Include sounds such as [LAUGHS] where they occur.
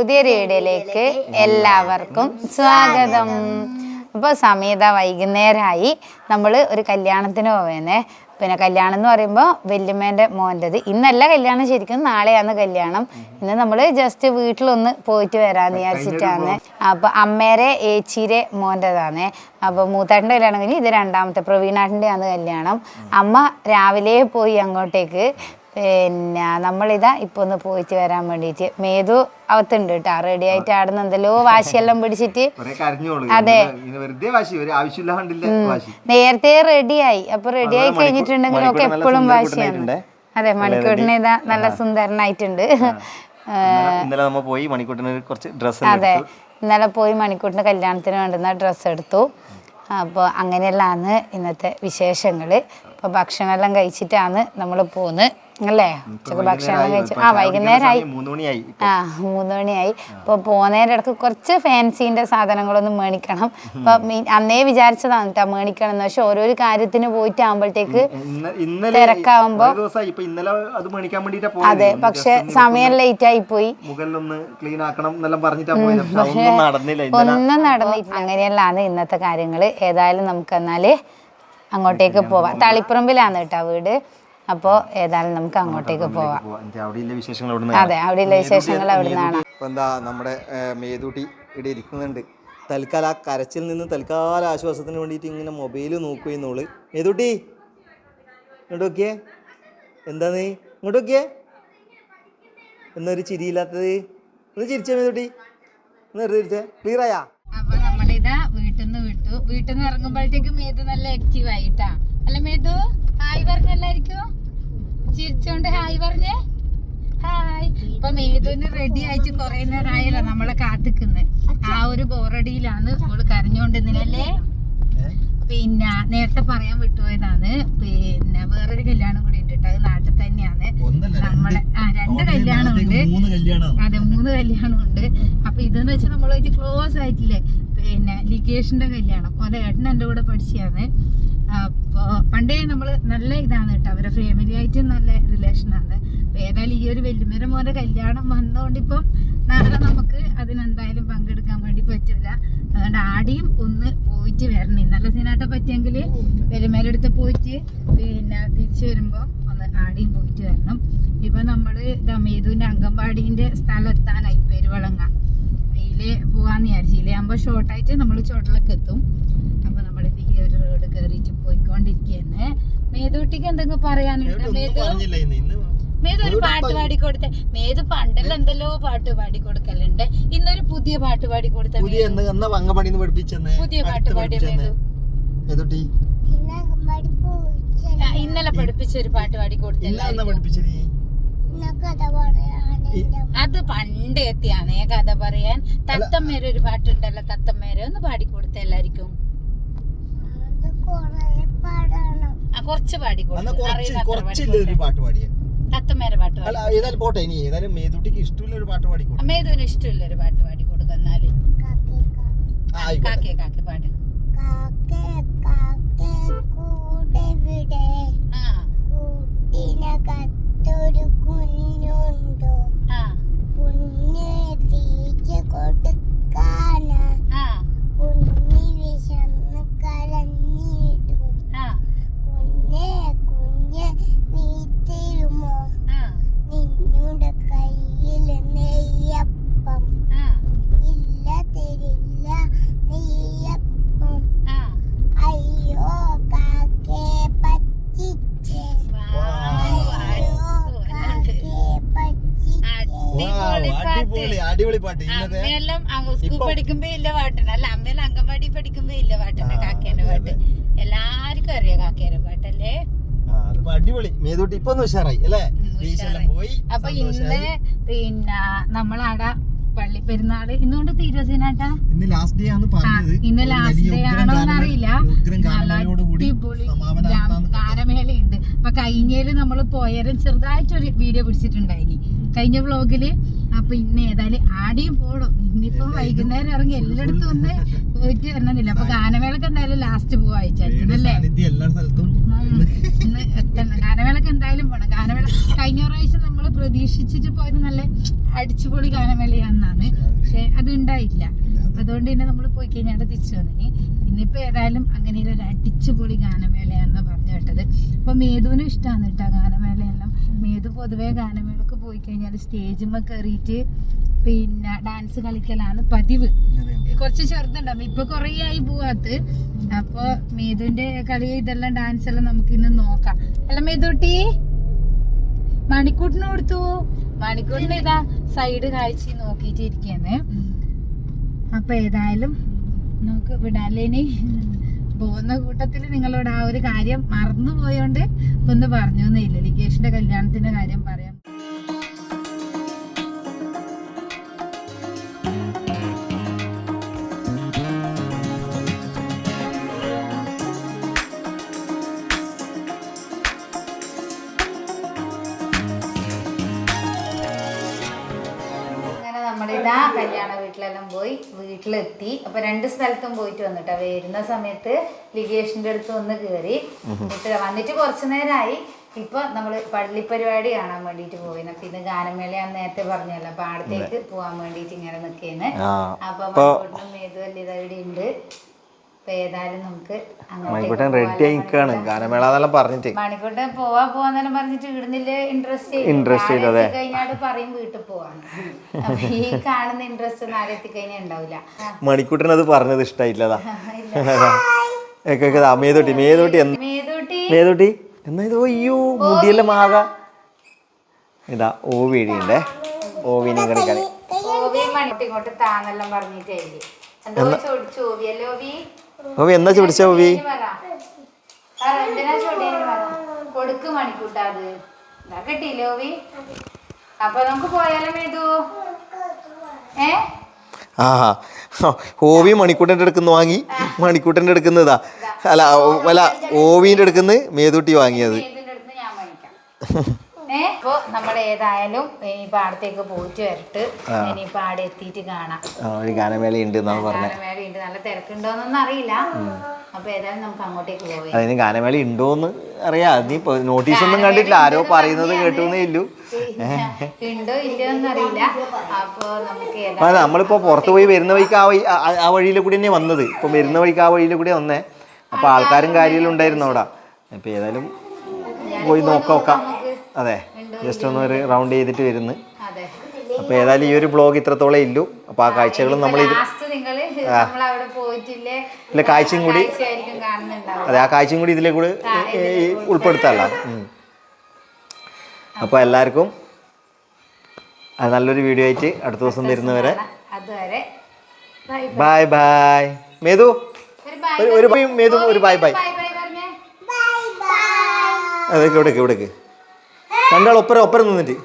പുതിയൊരു വീഡിയോയിലേക്ക് എല്ലാവർക്കും സ്വാഗതം. അപ്പോൾ സമീത വൈകുന്നേരമായി നമ്മൾ ഒരു കല്യാണത്തിന് പോവേനെ പിന്നെ കല്യാണം എന്ന് പറയുമ്പോൾ വല്യമ്മേന്റെ മോന്റെത് ഇന്നല്ല കല്യാണം ശരിക്കും നാളെയാണ് കല്യാണം. ഇന്ന് നമ്മൾ ജസ്റ്റ് വീട്ടിലൊന്ന് പോയിട്ട് വരാമെന്ന് വിചാരിച്ചിട്ടാണ്. അപ്പോൾ അമ്മേരെ ഏച്ചീരെ മോന്റെതാണ് അപ്പോൾ മൂത്താട്ടിന്റെ കല്യാണം കഴിഞ്ഞ് ഇത് രണ്ടാമത്തെ പ്രവീണാട്ടിന്റെ ആണ് കല്യാണം. അമ്മ രാവിലെ പോയി അങ്ങോട്ടേക്ക്. പിന്നെ നമ്മളിതാ ഇപ്പൊ ഒന്ന് പോയിട്ട് വരാൻ വേണ്ടിയിട്ട് മേതു അവത്തുണ്ട് കേട്ടോ റെഡി ആയിട്ട് ആടുന്ന എന്തെല്ലോ വാശിയെല്ലാം പിടിച്ചിട്ട്. അതെ. നേരത്തെ റെഡിയായി. അപ്പൊ റെഡി ആയി കഴിഞ്ഞിട്ടുണ്ടെങ്കിൽ ഒക്കെ എപ്പോഴും വാശിയാണ്. അതെ മണിക്കൂറിന് ഇതാ നല്ല സുന്ദരനായിട്ടുണ്ട്. ഇന്നലെ- ഇന്നലെ നമ്മ പോയി മണിക്കൂട്ടിന് കുറച്ച് ഡ്രസ്സ് അതെ. ഇന്നലെ പോയി മണിക്കൂട്ടിന് കല്യാണത്തിന് വേണ്ടുന്ന ഡ്രസ്സ് എടുത്തു. അപ്പോൾ അങ്ങനെയെല്ലാമാണ് ഇന്നത്തെ വിശേഷങ്ങൾ അപ്പോൾ ഭക്ഷണമെല്ലാം കഴിച്ചിട്ടാണ് നമ്മൾ പോകുന്നത് അല്ലേ? ഉച്ചയ്ക്ക് ഭക്ഷണം കഴിച്ചു ആ വൈകുന്നേരമായി മണിയായി ആ മൂന്ന് മണിയായി അപ്പോൾ കുറച്ച് ഫാൻസിന്റെ സാധനങ്ങളൊന്നും മേണിക്കണം അപ്പം അന്നേ വിചാരിച്ചതാണ് കേട്ടോ മേടിക്കണം എന്ന് പക്ഷെ ഓരോരു കാര്യത്തിന് പോയിട്ട് ആകുമ്പോഴത്തേക്ക് ഇന്ന- ഇന്നലെ തിരക്കാവുമ്പോ- ഒരു ദിവസമായി. ഇപ്പൊ അത് പക്ഷെ സമയം ലേറ്റ് ആയി പോയി ഒന്നും നടന്നില്ല. ഇന്നലെ ഒന്നും നടന്നില്ല. അങ്ങനെയല്ലാണ് ഇന്നത്തെ കാര്യങ്ങൾ ഏതായാലും നമുക്ക് എന്നാൽ അങ്ങോട്ടേക്ക് പോവാം. തളിപ്പറമ്പിലാണ് കേട്ടോ വീട്. അപ്പോൾ ഏതായാലും നമുക്ക് അങ്ങോട്ടേക്ക് പോവാം. അതെ അവിടെയുള്ള വിശേഷങ്ങൾ അവിടെ നിന്നാണ് എന്താ നമ്മുടെ മേതൂട്ടി ഇവിടെ ഇരിക്കുന്നുണ്ട്. തൽക്കാലം ആ കരച്ചിൽ നിന്ന് തൽക്കാല ആശ്വാസത്തിന് വേണ്ടിയിട്ട് ഇങ്ങനെ മൊബൈൽ നോക്കുകയെന്നുള്ളു മേതൂട്ടി ഇങ്ങോട്ട് നോക്കിയേ. എന്താ നീ? ഇങ്ങോട്ട് നോക്കിയേ. എന്നൊരു ചിരിയില്ലാത്തത്. ഒന്ന് ചിരിച്ചേ മേതൂട്ടി. ഒന്ന് ചിരിച്ചേ. ക്ലിയർ ആയാ? അപ്പൊ നമ്മളിതാ വീട്ടിൽ നിന്ന് വിട്ടു. വീട്ടിൽ നിന്ന് ഇറങ്ങുമ്പോഴത്തേക്കും മേതു നല്ല ആക്റ്റീവ് ആയിട്ടാ. അല്ല മേതു ഹായ് പറഞ്ഞല്ലായിരിക്കും? ചിരിച്ചോണ്ട് ഹായ് പറഞ്ഞേ. ഹായ്. ഇപ്പൊ മേതുവിന് റെഡി ആയിട്ട് കൊറേ നേരമായല്ലോ നമ്മളെ കാത്തിക്കുന്ന്. ആ ഒരു ബോറടിയിലാണ് നമ്മൾ കരഞ്ഞോണ്ടിരുന്നില്ലല്ലേ പിന്നെ നേരത്തെ പറയാൻ വിട്ടുപോയതാണ്. പിന്നെ വേറൊരു കല്യാണം കൂടി ഉണ്ട് കേട്ടോ അത് നാട്ടിൽ തന്നെയാണ്. നമ്മളെ ആ രണ്ട് കല്യാണം ഉണ്ട്. അതെ മൂന്ന് കല്യാണം ഉണ്ട്. അപ്പൊ ഇതെന്ന് വെച്ചാൽ നമ്മളൊരു ക്ലോസ് ആയിട്ടില്ലേ? പിന്നെ ലിഗേഷിന്റെ കല്യാണം. ഓന്റെ ഏട്ടൻ എന്റെ കൂടെ പഠിച്ചതാണ്. അപ്പൊ പണ്ടേ നമ്മൾ നല്ല ഇതാണ് കേട്ടോ. അവരെ ഫാമിലി ആയിട്ട് നല്ല റിലേഷൻ ആണ്. ഏതായാലും ഈ ഒരു വെല്ലുമര മോന്റെ കല്യാണം വന്നതുകൊണ്ട് ഇപ്പം നാളെ നമുക്ക് അതിനെന്തായാലും പങ്കെടുക്കാൻ വേണ്ടി പറ്റില്ല അതുകൊണ്ട് ആടിയും ഒന്ന് പോയിട്ട് വരണം. ഇന്നലെ സിനാട്ട പറ്റിയെങ്കിൽ വെല്ലുമേലെടുത്ത് പോയിട്ട് പിന്നെ തിരിച്ചു വരുമ്പോൾ ഒന്ന് ആടിയും പോയിട്ട് വരണം. ഇപ്പൊ നമ്മൾ ദമേതുവിന്റെ അംഗൻവാടിന്റെ സ്ഥലം എത്താനായി പെരുവളങ്ങ അതിൽ പോകാമെന്ന് വിചാരിച്ചു. ഇതിലാകുമ്പോ ഷോർട്ടായിട്ട് നമ്മൾ ചോട്ടിലൊക്കെ എത്തും അപ്പൊ നമ്മൾ ഈ ഒരു റോഡ് കയറിയിട്ട് പോയിക്കൊണ്ടിരിക്കുന്നത് മേതൂട്ടിക്ക് എന്തെങ്കിലും പറയാനുണ്ട്? മേതു പറഞ്ഞില്ല ഇന്ന്. ഇന്ന് മേതു ഒരു പാട്ട് പാടി കൊടുത്ത മേതു പണ്ടല്ല എന്തെല്ലോ പാട്ട് പാടി കൊടുക്കലുണ്ട് ഇന്നൊരു പുതിയ പാട്ട് പാടി കൊടുത്ത പുതിയ പാട്ട് പാടിയ മേതു. ഇന്നലെ പഠിപ്പിച്ച ഒരു പാട്ട് പാടി കൊടുത്തല്ല അത് പണ്ട് എത്തിയാണ് കഥ പറയാൻ. തത്തമ്മേരൊരു പാട്ടുണ്ടല്ലോ തത്തമ്മേരെ ഒന്ന് പാടി കൊടുത്ത എല്ലാവർക്കും. കുറച്ച് പാടി പാടി കുറച്ചില്ല ഒരു പാട്ട് പാടിയ? തത്തമ്മേര പാട്ട് പാടി. അല്ല ഏതായാലും പോട്ടെ ഇനി ഏതായാലും മേതുട്ടിക്ക് ഇഷ്ടമുള്ള ഒരു പാട്ട് പാടിക്കോട്ടെ അമ്മേതൊരു ഇഷ്ടമില്ല ഒരു പാട്ട് പാടി കൊടുക്കുക എന്നാൽ. കാക്കേ കാക്കേ പാട്. അടിപൊളി പാട്ട്. അടിപൊളി പാട്ട്. അമ്മയെല്ലാം സ്കൂൾ പഠിക്കുമ്പോ ഇല്ല പാട്ടുണ്ട്. അല്ല അമ്മയെല്ലാം അംഗൻവാടി പഠിക്കുമ്പോ ഇല്ല പാട്ടുണ്ട് കാക്കേന്റെ പാട്ട്. എല്ലാവർക്കും അറിയാം കാക്കേന്റെ പാട്ടല്ലേ? അടിപൊളി. മേതുട്ടി ഇപ്പൊ ഒന്ന് ഉഷാറായി അല്ലേ? പോയി. അപ്പൊ ഇന്ന് പിന്നെ നമ്മളവിടെ പള്ളി പെരുന്നാൾ ഇന്നുകൊണ്ട് തീരുവസീനാട്ടാ ഇന്ന് ലാസ്റ്റ് ഡേ ആണ് പറഞ്ഞത്. ഇന്ന് ലാസ്റ്റ് ഡേ ആണോ എന്നറിയില്ല ഗാനമേളയുണ്ട്. അപ്പൊ കഴിഞ്ഞേൽ നമ്മൾ പോയാലും ചെറുതായിട്ടൊരു വീഡിയോ പിടിച്ചിട്ടുണ്ടായിനി. കഴിഞ്ഞ വ്ലോഗിൽ അപ്പൊ ഇന്ന് ഏതായാലും ആടിയും പോടും ഇന്നിപ്പോ വൈകുന്നേരം ഇറങ്ങി എല്ലായിടത്തും ഒന്ന് പോയിട്ട് വരണമെന്നില്ല. അപ്പൊ ഗാനമേളക്ക് എന്തായാലും ലാസ്റ്റ് പോവാ. ഇന്ന് എത്തണം. ഗാനമേളക്ക് എന്തായാലും പോണം. ഗാനമേള കഴിഞ്ഞ പ്രാവശ്യം നമ്മൾ പ്രതീക്ഷിച്ചിട്ട് പോയത് നല്ല അടിച്ചുപൊളി ഗാനമേളയാണെന്നാണ്. പക്ഷെ അത്. ഉണ്ടായില്ല അതുകൊണ്ട് തന്നെ നമ്മൾ പോയി കഴിഞ്ഞാൽ തിരിച്ചു വന്നിനി. ഇന്നിപ്പോ ഏതായാലും അങ്ങനെ ഒരു അടിച്ചുപൊളി ഗാനമേളയാണെന്ന് പറഞ്ഞു കേട്ടത്. അപ്പൊ മേധുവിനും ഇഷ്ടമാണ് കേട്ടോ ഗാനമേളയെല്ലാം. മേധു പൊതുവേ ഗാനമേളക്ക് പോയി കഴിഞ്ഞാൽ സ്റ്റേജിന്മേൽ കയറിയിട്ട് പിന്നെ ഡാൻസ് കളിക്കലാണ് പതിവ്. കുറച്ച് ചെറുതുണ്ടാവും. ഇപ്പൊ കൊറേ ആയി പോവാത്ത് അപ്പൊ മേതുവിന്റെ കളി ഇതെല്ലാം ഡാൻസ് എല്ലാം നമുക്ക് ഇന്ന് നോക്കാം. അല്ല മേധുട്ടി മണിക്കൂട്ടിന് കൊടുത്തു. മണിക്കൂട്ടിന് ഇതാ സൈഡ് കാഴ്ച നോക്കിയിട്ട് ഇരിക്കാന്ന്. അപ്പൊ ഏതായാലും നമുക്ക് വിടാലേനി പോകുന്ന കൂട്ടത്തിൽ നിങ്ങളോട് ആ ഒരു കാര്യം മറന്നു പോയോണ്ട് ഒന്ന് പറഞ്ഞു ഇല്ല. ലിഗേഷിന്റെ കല്യാണത്തിന്റെ കാര്യം പറയാം കല്യാണ വീട്ടിലെല്ലാം പോയി വീട്ടിലെത്തി. അപ്പൊ രണ്ട് സ്ഥലത്തും പോയിട്ട് വന്നിട്ടാ. വരുന്ന സമയത്ത് ലിഗേഷന്റെ അടുത്ത് ഒന്ന് കേറി. എന്നിട്ട് വന്നിട്ട് കുറച്ചു നേരമായി ഇപ്പൊ നമ്മൾ പള്ളി പരിപാടി കാണാൻ വേണ്ടിട്ട് പോയിന്. പിന്നെ ഞാൻ നേരത്തെ പറഞ്ഞല്ലോ. അപ്പൊ അടുത്തേക്ക് പോവാൻ വേണ്ടിട്ട് ഇങ്ങനെ നിക്കേന്ന്. അപ്പൊ ഉണ്ട്. അപ്പൊ ഏതായാലും നമുക്ക് മണിക്കൂട്ടൻ റെഡി ഗാനമേള എന്നെല്ലാം പറഞ്ഞിട്ട്. മണിക്കൂട്ടൻ പോവാ പോവാന്നെല്ലാം പറഞ്ഞിട്ട് ഇൻട്രസ്റ്റ് ഇൻട്രസ്റ്റ് അതെ. പറയും വീട്ടിൽ ഈ കാണുന്ന ഇൻട്രസ്റ്റ് ഒന്നും ആരും എത്തിക്കഴിഞ്ഞാൽ ഉണ്ടാവില്ല മണിക്കൂട്ടൻ അത് പറഞ്ഞത് ഇഷ്ടായില്ലതാ. [LAUGHS] മേതോട്ടി മേതോട്ടി എന്നാ ഇത്? അയ്യോ മുടിയെല്ലാം ആക ഇതാ ഓവി ഓവിനെ കളിക്കളി ഓവി മണിക്കൂട്ടി ഇങ്ങോട്ട് താന്നെല്ലാം പറഞ്ഞിട്ടേ. എന്തോ ചോദിച്ചു ഓവി അല്ലേ ഓവി? ഓവി എന്നാ ചോദിച്ച ഓവി കൊടുക്ക് മണിക്കൂട്ടാത് ഇതാ കിട്ടിയില്ലേ ഓവി അപ്പൊ നമുക്ക് പോയാലും മേതു ഏ ആ. ഓവി മണിക്കൂട്ടന്റെ അടുക്കുന്ന വാങ്ങി. മണിക്കൂട്ടന്റെ എടുക്കുന്നതാ അല്ല അല്ല ഓവിന്റെ അടുക്കുന്ന മേതൂട്ടി വാങ്ങിയത്. ഞാൻ മേടിക്കാം ഏ? അപ്പൊ നമ്മൾ ഏതായാലും ഈ പാടത്തേക്ക് പോയിട്ട് വരട്ട്. ഇനി ആടെ എത്തിയിട്ട് കാണാം. ഒരു ഗാനമേള ഉണ്ട് എന്നാണ് പറഞ്ഞത് ഗാനമേളയുണ്ട്. നല്ല തിരക്കുണ്ടോന്നൊന്നും അറിയില്ല. അപ്പൊ ഏതായാലും നമുക്ക് അങ്ങോട്ടേക്ക് പോവേ. അതിന് ഗാനമേള ഉണ്ടോന്ന് അറിയാ നീ നോട്ടീസ് ഒന്നും കണ്ടിട്ടില്ല. ആരോ പറയുന്നത് കേട്ടുന്നേ ഇല്ലു. ഉണ്ടോ ഇല്ലയോ എന്നറിയില്ല അപ്പൊ നമുക്ക് നമ്മളിപ്പോ പുറത്തു പോയി വരുന്ന വഴിക്ക് ആ വഴി ആ- വഴിയിൽ കൂടി തന്നെ വന്നത്. ഇപ്പൊ വരുന്ന വഴിക്ക് ആ വഴിയിലെ കൂടി വന്നേ. അപ്പൊ ആൾക്കാരും കാര്യമെല്ലാം ഉണ്ടായിരുന്നു അവിടെ ഇപ്പൊ ഏതായാലും പോയി നോക്കാം. നോക്കാം. അതെ ജസ്റ്റ് ഒന്ന് ഒരു റൗണ്ട് ചെയ്തിട്ട് വരുന്നു. അതെ. അപ്പൊ ഏതായാലും ഈ ഒരു ബ്ലോഗ് ഇത്രത്തോളം ഇല്ലു. അപ്പൊ ആ കാഴ്ചകളും നമ്മൾ ഇത് ലാസ്റ്റ് നിങ്ങൾ നമ്മൾ അവിടെ പോയിട്ടില്ലേ? ഇല്ല കാഴ്ചയും കൂടി അതെ ആ കാഴ്ചയും കൂടി ഇതിലെ കൂടി ഈ ഉൾപ്പെടുത്തല്ല അപ്പോൾ എല്ലാവർക്കും അത് നല്ലൊരു വീഡിയോ ആയിട്ട് അടുത്ത ദിവസം വരുന്നവരെ. അതുവരെ ബൈ ബായ് ബായ് മേതു ഒരു ബൈ ഒരു ഒരു ബൈ മേതു ഒരു ബായ് ബായ് ബൈ ബൈ ബൈ ബൈ അതൊക്കെ ഇവിടേക്ക് ഇവിടേക്ക്. രണ്ടാൾ ഒപ്പര ഒപ്പരം നിന്നിട്ട്.